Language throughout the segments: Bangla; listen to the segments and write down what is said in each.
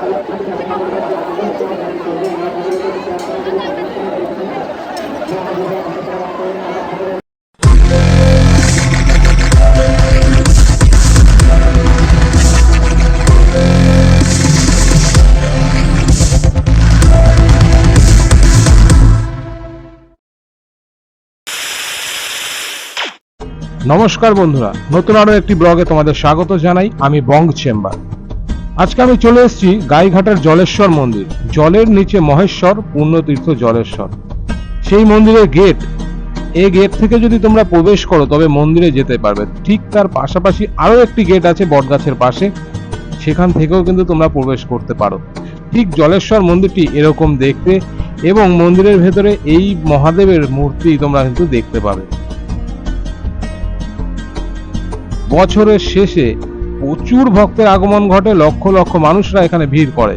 নমস্কার বন্ধুরা নতুন আরও একটি ব্লগে তোমাদের স্বাগত জানাই। আমি বং চেম্বার। আজকে আমি চলে এসেছি গাইঘাটার জলেশ্বর মন্দির। জলের নিচে মহেশ্বর, পূর্ণতীর্থ জলেশ্বর। সেই মন্দিরের গেট এই গেট থেকে যদি তোমরা প্রবেশ করো, তবে মন্দিরে যেতে পারবে। ঠিক তার পাশাপাশি আরও একটি গেট আছে বটগাছের পাশে। সেখান থেকেও কিন্তু তোমরা প্রবেশ করতে পারো। ঠিক জলেশ্বর মন্দিরটি এরকম দেখতে এবং মন্দিরের ভেতরে এই মহাদেবের মূর্তি তোমরা কিন্তু দেখতে পাবে। বছরের শেষে প্রচুর ভক্তের আগমন ঘটে, লক্ষ লক্ষ মানুষরা এখানে ভিড় করে।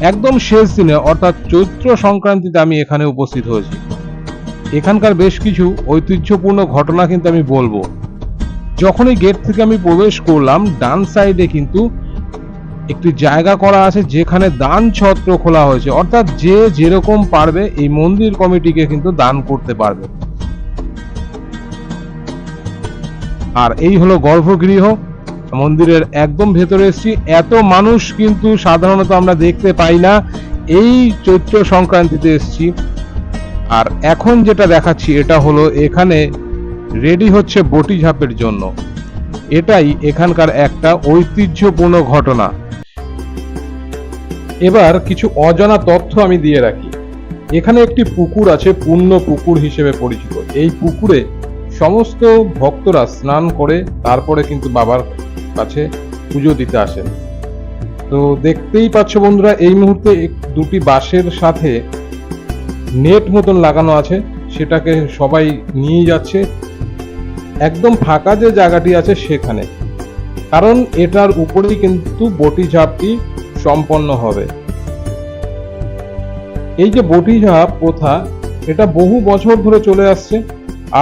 একদম শেষ দিনে, অর্থাৎ চৈত্র সংক্রান্তিতে আমি এখানে উপস্থিত হয়েছি। এখানকার বেশ কিছু ঐতিহ্যপূর্ণ ঘটনা কিন্তু আমি বলব। যখনই গেট থেকে আমি প্রবেশ করলাম, ডান সাইডে কিন্তু একটি জায়গা করা আছে, যেখানে দান ছত্র খোলা হয়েছে। অর্থাৎ যে যেরকম পারবে, এই মন্দির কমিটিকে কিন্তু দান করতে পারবে। আর এই হলো গর্ভগৃহ। মন্দিরের একদম ভেতরে এসেছি। এত মানুষ কিন্তু সাধারণত আমরা দেখতে পাই না। এই চৈত্র সংক্রান্তিতে এসেছি। আর এখন যেটা দেখাচ্ছি, এটা হলো এখানে রেডি হচ্ছে বটি ঝাপের জন্য। এটাই এখানকার একটা ঐতিহ্যপূর্ণ ঘটনা। এবার কিছু অজানা তথ্য আমি দিয়ে রাখি। এখানে একটি পুকুর আছে পূর্ণ পুকুর হিসেবে পরিচিত। এই পুকুরে সমস্ত ভক্তরা স্নান করে, তারপরে কিন্তু বাবার কাছে পুজো দিতে আসেন। তো দেখতেই পাচ্ছ বন্ধুরা, এই মুহূর্তে দুটি বাঁশের সাথে নেট মতন লাগানো আছে, সেটাকে সবাই নিয়ে যাচ্ছে। একদম ফাঁকা যে জায়গাটি আছে সেখানে। কারণ এটার উপরেই কিন্তু বটি ঝাপটি সম্পন্ন হবে। এই যে বটি ঝাপ প্রথা, এটা বহু বছর ধরে চলে আসছে,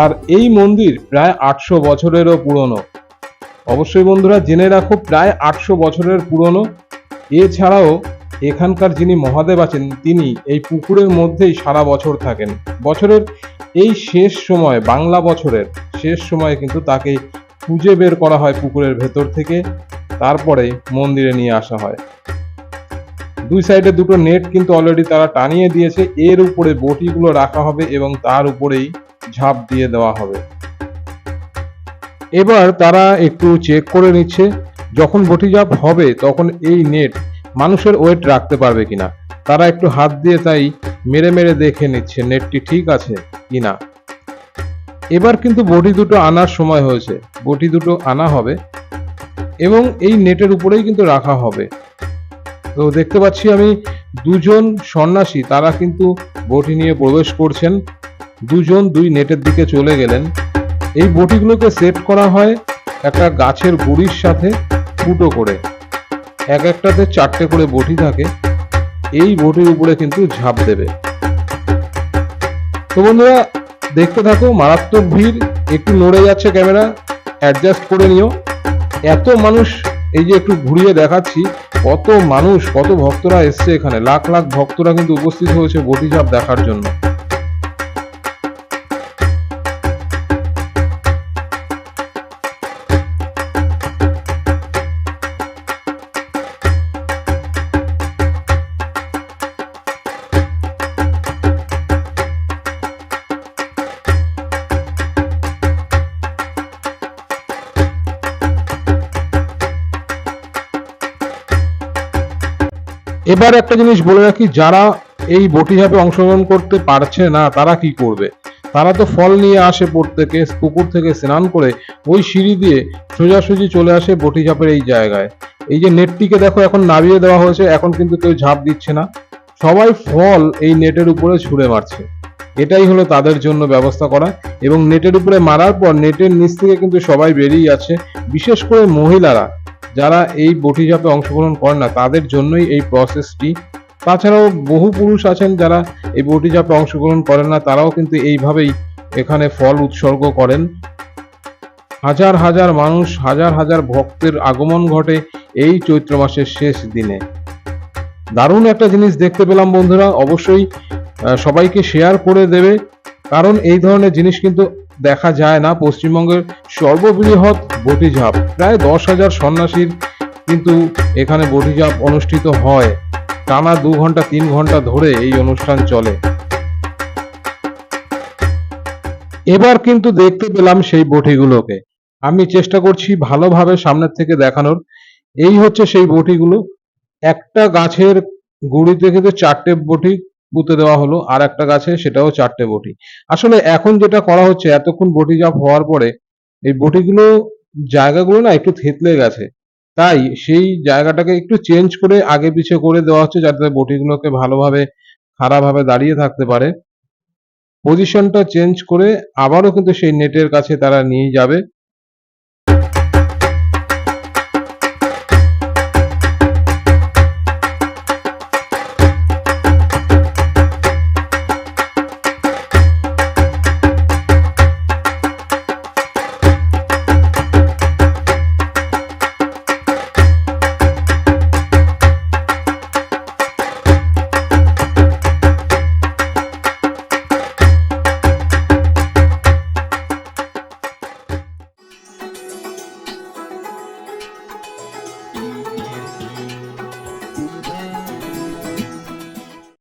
আর এই মন্দির প্রায় আটশো বছরেরও পুরনো। অবশ্যই বন্ধুরা জেনে রাখো, প্রায় আটশো বছরের পুরনো। এছাড়াও এখানকার যিনি মহাদেব আছেন, তিনি এই পুকুরের মধ্যেই সারা বছর থাকেন। বছরের এই শেষ সময়, বাংলা বছরের শেষ সময়ে কিন্তু তাকে খুঁজে বের করা হয় পুকুরের ভেতর থেকে, তারপরে মন্দিরে নিয়ে আসা হয়। দুই সাইডে দুটো নেট কিন্তু অলরেডি তারা টানিয়ে দিয়েছে, এর উপরে বটিগুলো রাখা হবে এবং তার উপরেই ঝাঁপ দিয়ে দেওয়া হবে। এবার তারা একটু চেক করে নিচ্ছে, যখন বটি ঝাঁপ হবে তখন এই নেট মানুষের ওয়েট রাখতে পারবে কিনা। তারা একটু হাত দিয়ে তাই মেরে মেরে দেখে নিচ্ছে নেটটি ঠিক আছে কিনা। এবার কিন্তু বটি দুটো আনার সময় হয়েছে। বটি দুটো আনা হবে এবং এই নেটের উপরেই কিন্তু রাখা হবে। তো দেখতে পাচ্ছি আমি দুজন সন্ন্যাসী, তারা কিন্তু বটি নিয়ে প্রবেশ করছেন। দুজন দুই নেটের দিকে চলে গেলেন। এই বটিগুলোকে সেট করা হয় একটা গাছের গুড়ির সাথে ফুটো করে। এক একটাতে চারটে করে বটি থাকে। এই বটির উপরে কিন্তু ঝাঁপ দেবে। তো বন্ধুরা, দেখতে থাকো, মারাত্মক ভিড়। একটু নড়ে যাচ্ছে ক্যামেরা অ্যাডজাস্ট করে নিও। এত মানুষ, এই যে একটু ঘুরিয়ে দেখাচ্ছি, কত মানুষ, কত ভক্তরা এসছে এখানে। লাখ লাখ ভক্তরা কিন্তু উপস্থিত হয়েছে বটি ঝাঁপ দেখার জন্য। এবার একটা জিনিস বলে রাখি, যারা এই বটি ঝাপে অংশগ্রহণ করতে পারছে না, তারা কি করবে? তারা তো ফল নিয়ে আসে প্রত্যেকে পুকুর থেকে স্নান করে, ওই সিঁড়ি দিয়ে সোজাসুজি চলে আসে বটি ঝাপের এই জায়গায়। এই যে নেটটিকে দেখো, এখন নামিয়ে দেওয়া হয়েছে, এখন কিন্তু কেউ ঝাঁপ দিচ্ছে না। সবাই ফল এই নেটের উপরে ছুঁড়ে মারছে। এটাই হলো তাদের জন্য ব্যবস্থা করা এবং নেটের উপরে মারার পর, নেটের নিচ থেকে কিন্তু সবাই বেরিয়ে যাচ্ছে, বিশেষ করে মহিলারা। যারা এই বটি ঝাপে অংশগ্রহণ করেন না, তাদের জন্যই এই প্রসেসটি তাছাড়াও বহু পুরুষ আছেন যারা এই বটি ঝাপে অংশগ্রহণ করেন না, তারাও কিন্তু এইভাবেই এখানে ফল উৎসর্গ করেন। হাজার হাজার মানুষ, হাজার হাজার ভক্তের আগমন ঘটে এই চৈত্র মাসের শেষ দিনে। দারুণ একটা জিনিস দেখতে পেলাম বন্ধুরা, অবশ্যই সবাইকে শেয়ার করে দেবে, কারণ এই ধরনের জিনিস কিন্তু দেখা যায় না। পশ্চিমবঙ্গের সর্ববৃহৎ বটিঝাপ, প্রায় দশ হাজার সন্ন্যাসীর কিন্তু এখানে বটিঝাপ অনুষ্ঠিত হয়। টানা দু ঘণ্টা, তিন ঘণ্টা ধরে এই অনুষ্ঠান চলে। এবার কিন্তু দেখতে পেলাম সেই বটিগুলোকে। আমি চেষ্টা করছি ভালোভাবে সামনের থেকে দেখানোর। এই হচ্ছে সেই বটিগুলো। একটা গাছের গুঁড়িতে কিন্তু চারটে বটি পুঁতে দেওয়া হলো। আর একটা গাছে সেটাও চারটে বটি। আসলে এখন যেটা করা হচ্ছে, এতক্ষণ বটি জাপ হওয়ার পরে, এই বটিগুলো, জায়গাগুলো না একটু থেতলে গেছে। তাই সেই জায়গাটাকে একটু চেঞ্জ করে আগে পিছে করে দেওয়া হচ্ছে, যাতে বটিগুলোকে ভালোভাবে খারাপভাবে দাঁড়িয়ে থাকতে পারে। পজিশনটা চেঞ্জ করে আবারও কিন্তু সেই নেটের কাছে তারা নিয়ে যাবে।